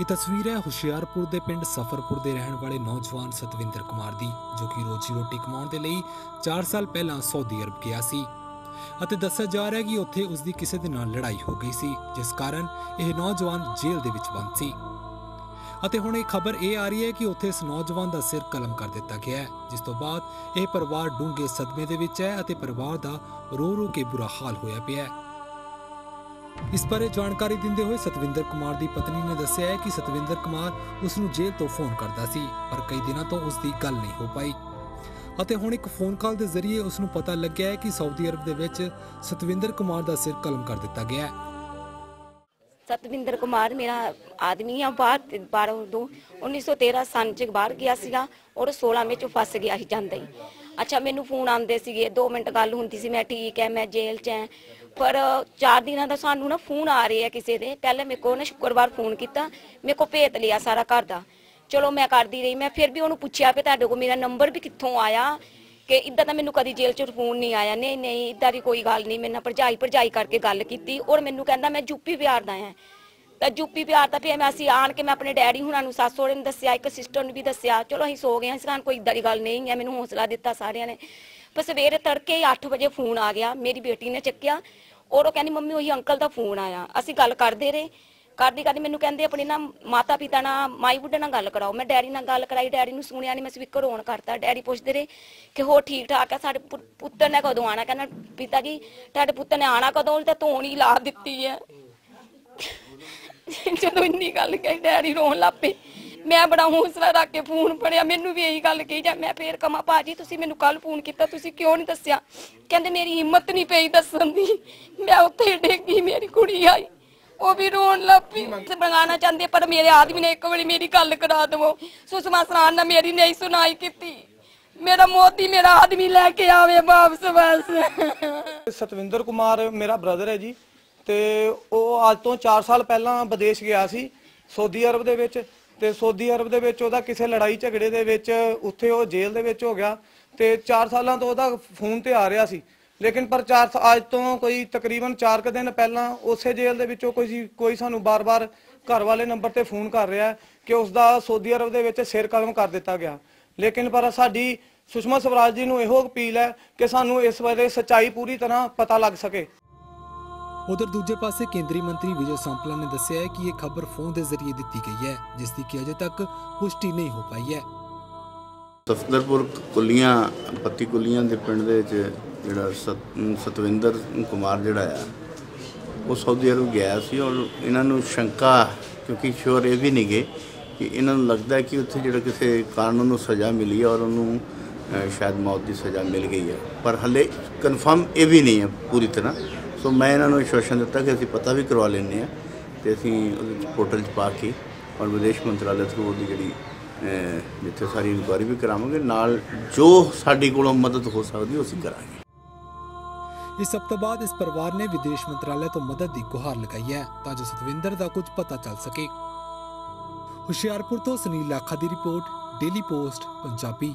ਇਹ ਤਸਵੀਰ ਹੈ ਹੁਸ਼ਿਆਰਪੁਰ ਦੇ ਪਿੰਡ ਸਫਰਪੁਰ ਦੇ ਰਹਿਣ ਵਾਲੇ ਨੌਜਵਾਨ ਸਤਵਿੰਦਰ ਕੁਮਾਰ ਦੀ, ਜੋ ਕਿ ਰੋਜੀ ਰੋਟੀ ਕਮਾਉਣ ਦੇ ਲਈ 4 ਸਾਲ ਪਹਿਲਾਂ ਸਾਊਦੀ ਅਰਬ ਗਿਆ ਸੀ। ਅਤੇ ਦੱਸਿਆ ਜਾ ਰਿਹਾ ਹੈ ਕਿ ਉੱਥੇ ਉਸ ਦੀ ਕਿਸੇ ਦੇ ਨਾਲ ਲੜਾਈ ਹੋ ਗਈ ਸੀ, ਜਿਸ ਕਾਰਨ ਇਹ ਨੌਜਵਾਨ ਜੇਲ੍ਹ ਦੇ ਵਿੱਚ ਬੰਦ ਸੀ। ਅਤੇ ਹੁਣ ਇਹ ਖਬਰ ਇਹ ਆ ਰਹੀ ਹੈ ਕਿ ਉੱਥੇ ਇਸ ਨੌਜਵਾਨ ਦਾ ਸਿਰ ਕਲਮ ਕਰ ਦਿੱਤਾ ਗਿਆ ਹੈ, ਜਿਸ ਤੋਂ ਬਾਅਦ ਇਹ ਪਰਿਵਾਰ ਡੂੰਘੇ ਸਦਮੇ ਦੇ ਵਿੱਚ ਹੈ ਅਤੇ ਪਰਿਵਾਰ ਦਾ ਰੋ ਰੋ ਕੇ ਬੁਰਾ ਹਾਲ ਹੋਇਆ ਪਿਆ ਹੈ। ਇਸ ਬਾਰੇ ਜਾਣਕਾਰੀ ਦਿੰਦੇ ਹੋਏ ਸਤਵਿੰਦਰ ਕੁਮਾਰ ਦੀ ਪਤਨੀ ਨੇ ਦੱਸਿਆ ਹੈ ਕਿ ਸਤਵਿੰਦਰ ਕੁਮਾਰ ਉਸ ਨੂੰ ਜੇਲ੍ਹ ਤੋਂ ਫੋਨ ਕਰਦਾ ਸੀ, ਪਰ ਕਈ ਦਿਨਾਂ ਤੋਂ ਉਸ ਦੀ ਗੱਲ ਨਹੀਂ ਹੋ ਪਾਈ। ਅਤੇ ਹੁਣ ਇੱਕ ਫੋਨ ਕਾਲ ਦੇ ਜ਼ਰੀਏ ਉਸ ਨੂੰ ਪਤਾ ਲੱਗਿਆ ਹੈ ਕਿ ਸਾਊਦੀ ਅਰਬ ਦੇ ਵਿੱਚ ਸਤਵਿੰਦਰ ਕੁਮਾਰ ਦਾ ਸਿਰ ਕਲਮ ਕਰ ਦਿੱਤਾ ਗਿਆ ਹੈ। ਸਤਵਿੰਦਰ ਕੁਮਾਰ ਮੇਰਾ ਆਦਮੀ ਆ, ਬਾਹਰ ਤੇ ਬਾਹਰੋਂ ਤੋਂ 1913 ਸਨ ਚ ਬਾਹਰ ਗਿਆ ਸੀਗਾ ਔਰ 16 ਵਿੱਚ ਫਸ ਗਿਆ ਸੀ, ਜਾਂਦਾ ਹੀ। ਅੱਛਾ, ਮੈਨੂੰ ਫੋਨ ਆਉਂਦੇ ਸੀਗੇ 2 ਮਿੰਟ ਗੱਲ ਹੁੰਦੀ ਸੀ, ਮੈਂ ਠੀਕ ਹੈ ਮੈਂ ਜੇਲ੍ਹ 'ਚ ਐ। ਪਰ 4 ਦਿਨਾਂ ਦਾ ਸਾਨੂੰ ਨਾ ਫੋਨ ਆ ਰਹੇ ਆ ਕਿਸੇ ਦੇ, ਪਹਿਲੇ ਮੇਰੇ ਕੋਲ ਨਾ ਸ਼ੁੱਕਰਵਾਰ ਫੋਨ ਕੀਤਾ, ਮੇਰੇ ਕੋਲ ਭੇਤ ਲਿਆ ਸਾਰਾ ਘਰ ਦਾ। ਚਲੋ, ਮੈਂ ਕਰਦੀ ਰਹੀ, ਮੈਂ ਫਿਰ ਵੀ ਉਹਨੂੰ ਪੁੱਛਿਆ ਕਿ ਤੁਹਾਡੇ ਕੋਲ ਮੇਰਾ ਨੰਬਰ ਵੀ ਕਿੱਥੋਂ ਆਇਆ? ਕਿ ਇਦਾਂ ਤਾਂ ਮੈਨੂੰ ਕਦੀ ਜੇਲ੍ਹ 'ਚ ਫੋਨ ਨਹੀਂ ਆਇਆ, ਨਹੀਂ ਨਹੀਂ ਇਦਾਂ ਦੀ ਕੋਈ ਗੱਲ ਨਹੀਂ, ਮੇਰੇ ਨਾਲ ਭਰਜਾਈ ਭਰਜਾਈ ਕਰਕੇ ਗੱਲ ਕੀਤੀ, ਔਰ ਮੈਨੂੰ ਕਹਿੰਦਾ ਮੈਂ ਯੂਪੀ ਬਿਹਾਰ ਦਾ ਹਾਂ ਤਾਂ ਯੂਪੀ ਬਿਹਾਰ ਤਾਂ ਫਿਰ ਮੈਂ ਅਸੀਂ ਆਣ ਕੇ ਮੈਂ ਆਪਣੇ ਡੈਡੀ ਹੁਣਾਂ ਨੂੰ, ਸੱਸ ਸੋਹਰੇ ਨੂੰ ਦੱਸਿਆ, ਇੱਕ ਸਿਸਟਰ ਨੂੰ ਵੀ ਦੱਸਿਆ, ਚਲੋ ਅਸੀਂ ਸੋ ਗਏ ਹਾਂ ਕੋਈ ਇਦਾਂ ਦੀ ਗੱਲ ਨਹੀਂ ਹੈ, ਮੈਨੂੰ ਹੌਸਲਾ ਦਿੱਤਾ ਸਾਰਿਆਂ ਨੇ। ਪਰ ਸਵੇਰੇ ਤੜਕੇ 8 ਵਜੇ ਫੋਨ ਆ ਗਿਆ, ਮੇਰੀ ਬੇਟੀ ਨੇ ਚੱਕਿਆ, ਔਰ ਉਹ ਕਹਿੰਦੀ, ਮੰਮੀ, ਉਹੀ ਅੰਕਲ ਦਾ ਫੋਨ ਆਇਆ। ਅਸੀਂ ਗੱਲ ਕਰਦੇ ਰਹੇ, ਕਰਦੀ ਕਰਦੀ ਮੈਨੂੰ ਕਹਿੰਦੇ, ਆਪਣੇ ਨਾ ਮਾਤਾ ਪਿਤਾ ਨਾਲ ਮਾਈ ਬੁੱਢੇ ਨਾਲ ਗੱਲ ਕਰਾਓ। ਮੈਂ ਡੈਡੀ ਨਾਲ ਗੱਲ ਕਰਾਈ, ਡੈਡੀ ਨੂੰ ਸੁਣਿਆ ਨਹੀਂ ਮੈਂ ਸਪੀਕਰ ਔਨ ਕਰਤਾ। ਡੈਡੀ ਪੁੱਛਦੇ ਰਹੇ ਕਿ ਹੋ ਠੀਕ ਠਾਕ ਆ ਸਾਡੇ ਪੁੱਤਰ ਨੇ ਕਦੋਂ ਆਣਾ ਕਹਿੰਦਾ, ਪਿਤਾ ਜੀ, ਤੁਹਾਡੇ ਪੁੱਤਰ ਨੇ ਆਣਾ ਕਦੋਂ? ਤਾਂ ਧੋਣ ਹੀ ਲਾ ਦਿੱਤੀ ਹੈ। ਜਦੋਂ ਇੰਨੀ ਗੱਲ ਕਹੀ ਡੈਡੀ ਰੋਣ ਲੱਪੇ ਮੈਂ ਬੜਾ ਹੌਸਲਾ ਰੱਖ ਕੇ ਫੋਨ ਫੜਿਆ ਮੈਨੂੰ ਵੀ ਇਹੀ ਗੱਲ ਕਹੀ ਜਾਂ ਮੈਂ ਫੇਰ ਕਮਾ ਭਾਜੀ ਤੁਸੀਂ ਮੈਨੂੰ ਕੱਲ ਫੋਨ ਕੀਤਾ ਤੁਸੀਂ ਕਿਉਂ ਨਹੀਂ ਦੱਸਿਆ? ਕਹਿੰਦੇ ਮੇਰੀ ਹਿੰਮਤ ਨਹੀਂ ਪਈ ਦੱਸਣ ਦੀ। ਮੈਂ ਉੱਥੇ ਡੇਗੀ ਮੇਰੀ ਕੁੜੀ ਆਈ। ਉਹ ਵੀ ਰੋਣ ਲੱਪੀ ਬਗਾਣਾ ਚਾਹੁੰਦੇ ਪਰ ਮੇਰੇ ਆਦਮੀ ਨੇ ਇੱਕ ਵਾਰੀ ਮੇਰੀ ਗੱਲ ਕਰਾ ਦਵੋ। ਸੁਸ਼ਮਾ ਸਰਾਨ ਨੇ ਮੇਰੀ ਨਹੀਂ ਸੁਣਾਈ ਕੀਤੀ। ਮੇਰਾ ਮੋਦੀ ਮੇਰਾ ਆਦਮੀ ਲੈ ਕੇ ਆਵੇ ਵਾਪਸ ਬਸ ਸਤਵਿੰਦਰ ਕੁਮਾਰ ਮੇਰਾ ਬ੍ਰਦਰ ਹੈ ਜੀ। ਤੇ ਉਹ ਅੱਜ ਤੋਂ 4 ਸਾਲ ਪਹਿਲਾਂ ਵਿਦੇਸ਼ ਗਿਆ ਸੀ, ਸਾਊਦੀ ਅਰਬ ਦੇ ਵਿੱਚ। ਤੇ ਸਾਊਦੀ ਅਰਬ ਦੇ ਵਿੱਚ ਉਹਦਾ ਕਿਸੇ ਲੜਾਈ ਝਗੜੇ ਦੇ ਵਿੱਚ ਉੱਥੇ ਉਹ ਜੇਲ੍ਹ ਦੇ ਵਿੱਚ ਹੋ ਗਿਆ ਤੇ 4 ਸਾਲਾਂ ਤੋਂ ਉਹਦਾ ਫੋਨ ਤੇ ਆ ਰਿਹਾ ਸੀ। ਲੇਕਿਨ ਪਰ 4 ਅੱਜ ਤੋਂ ਕੋਈ ਤਕਰੀਬਨ 4 ਕੁ ਦਿਨ ਪਹਿਲਾਂ ਉਸੇ ਜੇਲ੍ਹ ਦੇ ਵਿੱਚੋਂ ਕੋਈ ਕੋਈ ਸਾਨੂੰ ਬਾਰ-ਬਾਰ ਘਰ ਵਾਲੇ ਨੰਬਰ ਤੇ ਫੋਨ ਕਰ ਰਿਹਾ ਕਿ ਉਸ ਦਾ ਸਾਊਦੀ ਅਰਬ ਦੇ ਵਿੱਚ ਸਿਰ ਕਲਮ ਕਰ ਦਿੱਤਾ ਗਿਆ। ਲੇਕਿਨ ਪਰ ਸਾਡੀ ਸੁਸ਼ਮਾ ਸਵਰਾਜ ਜੀ ਨੂੰ ਇਹੋ ਅਪੀਲ ਹੈ ਕਿ ਸਾਨੂੰ ਇਸ ਬਾਰੇ ਸੱਚਾਈ ਪੂਰੀ ਤਰ੍ਹਾਂ ਪਤਾ ਲੱਗ ਸਕੇ। ਉਧਰ ਦੂਜੇ ਪਾਸੇ ਕੇਂਦਰੀ ਮੰਤਰੀ ਵਿਜੇ ਸਾਂਪਲਾ ਨੇ ਦੱਸਿਆ ਹੈ ਕਿ ਇਹ ਖਬਰ ਫੋਨ ਦੇ ਜ਼ਰੀਏ ਦਿੱਤੀ ਗਈ ਹੈ, ਜਿਸ ਦੀ ਕਿ ਅਜੇ ਤੱਕ ਪੁਸ਼ਟੀ ਨਹੀਂ ਹੋ ਪਾਈ ਹੈ। ਸਫਦਰਪੁਰ ਕੁੱਲੀਆਂ ਪੱਤੀ ਕੁੱਲੀਆਂ ਦੇ ਪਿੰਡ ਦੇ ਵਿੱਚ ਜਿਹੜਾ ਸਤ- ਸਤਵਿੰਦਰ ਕੁਮਾਰ ਜਿਹੜਾ ਆ, ਉਹ ਸਾਊਦੀ ਅਰਬ ਗਿਆ ਸੀ ਔਰ ਇਹਨਾਂ ਨੂੰ ਸ਼ੰਕਾ, ਕਿਉਂਕਿ ਸ਼ੋਰ ਇਹ ਵੀ ਨਹੀਂ ਗਏ ਕਿ ਇਹਨਾਂ ਨੂੰ ਲੱਗਦਾ ਕਿ ਉੱਥੇ ਜਿਹੜਾ ਕਿਸੇ ਕਾਰਨ ਨੂੰ ਸਜ਼ਾ ਮਿਲੀ ਔਰ ਉਹਨੂੰ ਸ਼ਾਇਦ ਮੌਤ ਦੀ ਸਜ਼ਾ ਮਿਲ ਗਈ ਹੈ। ਪਰ ਹਲੇ ਕਨਫਰਮ ਇਹ ਵੀ ਨਹੀਂ ਹੈ ਪੂਰੀ ਤਰ੍ਹਾਂ। ਸੋ ਮੈਂ ਇਹਨਾਂ ਨੂੰ ਸ਼ੋਸ਼ਣ ਦਿੱਤਾ ਕਿ ਅਸੀਂ ਪਤਾ ਵੀ ਕਰਵਾ ਲੈਂਦੇ ਹਾਂ ਤੇ ਅਸੀਂ ਉਹਦੇ ਪੋਰਟਲ 'ਚ ਪਾ ਕੇ ਔਰ ਵਿਦੇਸ਼ ਮੰਤਰਾਲੇ ਥਰੂ ਉਹਦੀ ਜਿਹੜੀ ਜਿੱਥੇ ਸਾਰੀ ਇਨਕੁਆਇਰੀ ਵੀ ਕਰਾਵਾਂਗੇ, ਨਾਲ ਜੋ ਸਾਡੇ ਕੋਲੋਂ ਮਦਦ ਹੋ ਸਕਦੀ ਅਸੀਂ ਕਰਾਂਗੇ। ਇਸ ਸਭ ਤੋਂ ਬਾਅਦ ਇਸ ਪਰਿਵਾਰ ਨੇ ਵਿਦੇਸ਼ ਮੰਤਰਾਲੇ ਤੋਂ ਮਦਦ ਦੀ ਗੁਹਾਰ ਲਗਾਈ ਹੈ ਤਾਂ ਜੋ ਸਤਵਿੰਦਰ ਦਾ ਕੁਝ ਪਤਾ ਚੱਲ ਸਕੇ। ਹੁਸ਼ਿਆਰਪੁਰ ਤੋਂ ਸੁਨੀਲ ਲਾਖਾ ਦੀ ਰਿਪੋਰਟ ਡੇਲੀ ਪੋਸਟ ਪੰਜਾਬੀ।